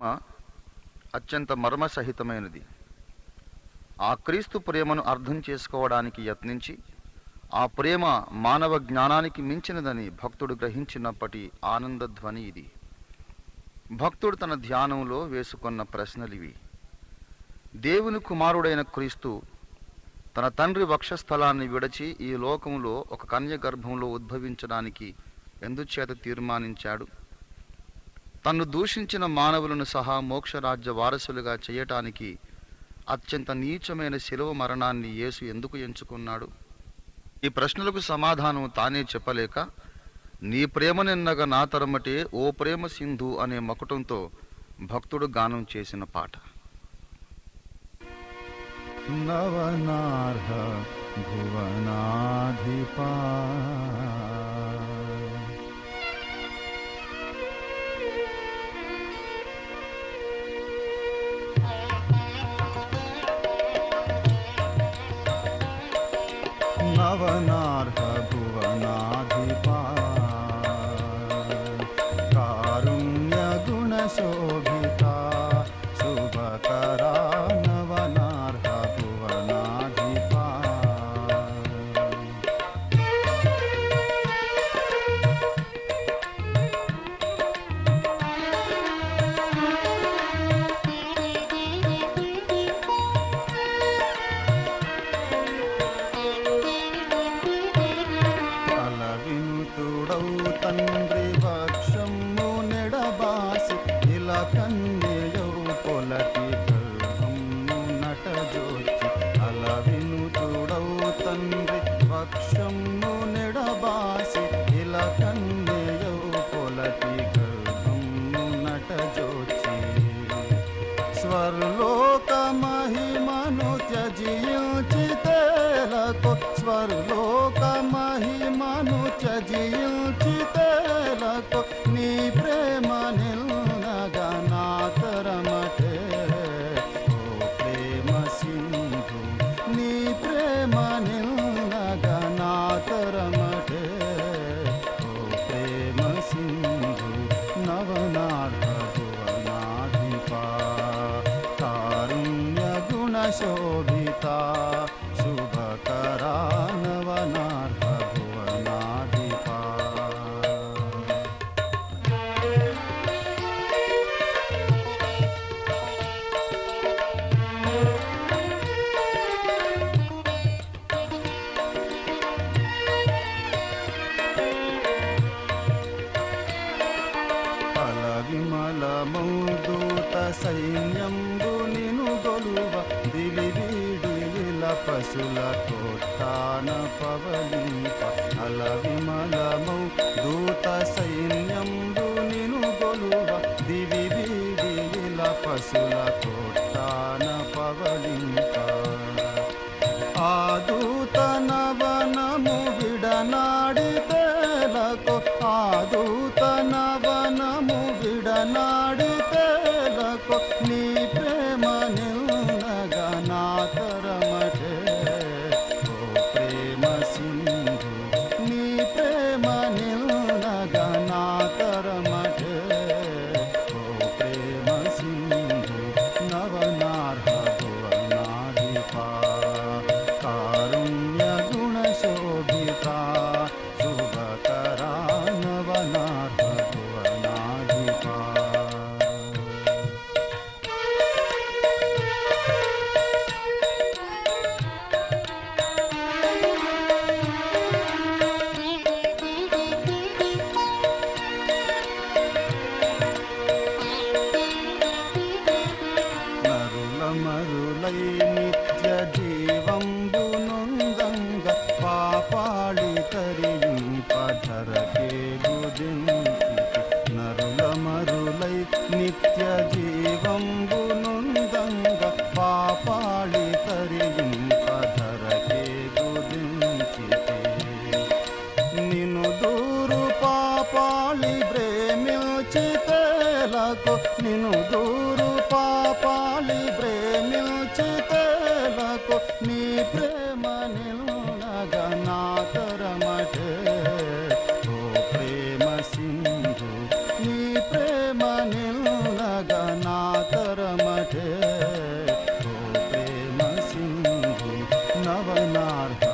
ప్రేమ అత్యంత మర్మసహితమైనది. ఆ క్రీస్తు ప్రేమను అర్థం చేసుకోవడానికి యత్నించి ఆ ప్రేమ మానవ జ్ఞానానికి మించినదని భక్తుడు గ్రహించినప్పటి ఆనందధ్వని ఇది. భక్తుడు తన ధ్యానంలో వేసుకున్న ప్రశ్నలివి. దేవుని కుమారుడైన క్రీస్తు తన తండ్రి వక్షస్థలాన్ని విడచి ఈ లోకంలో ఒక కన్య గర్భంలో ఉద్భవించడానికి ఎందుచేత తీర్మానించాడు? తన్ను దూషించిన మానవులను సహా మోక్షరాజ్య వారసులుగా చేయటానికి అత్యంత నీచమైన శిలువ మరణాన్ని యేసు ఎందుకు ఎంచుకున్నాడు? ఈ ప్రశ్నలకు సమాధానం తానే చెప్పలేక నీ ప్రేమనిన్నగ నా తరమటే ఓ ప్రేమ సింధు అనే మకుటంతో భక్తుడు గానం చేసిన పాట. నవనార్హ భువనాధిపా నవనార్హ భువనాధిపా కారుణ్య వక్షము నెడబాసి ఇలా కన్యయవు పొలటి గర్భము నటజోచి. స్వర్లోక మహిమను త్యజించితేలకు స్వర్లోక మహిమను త్యజించితేలకు నీ ప్రేమ शोभिता शुभकरानवनार्थ भुवनादिता अलविमलमुदूतसैन्यम् పశుల కొట్టాన పవలింప అల విమలమౌ దూత సైన్యంబు నిను గొలువ. దివి వీడిల పశుల కొట్టాన పవలింప దూత నవనము విడనాడితేలకు ఆదూత తరింపధరకే గుదించితి నరుల మరులై నిత్య జీవంబు నొందంగ పాపాళి తరింపధరకే గుదించితి నిను దూరు పాపాళి ప్రేమించితేలకు నిను దూరు Havainar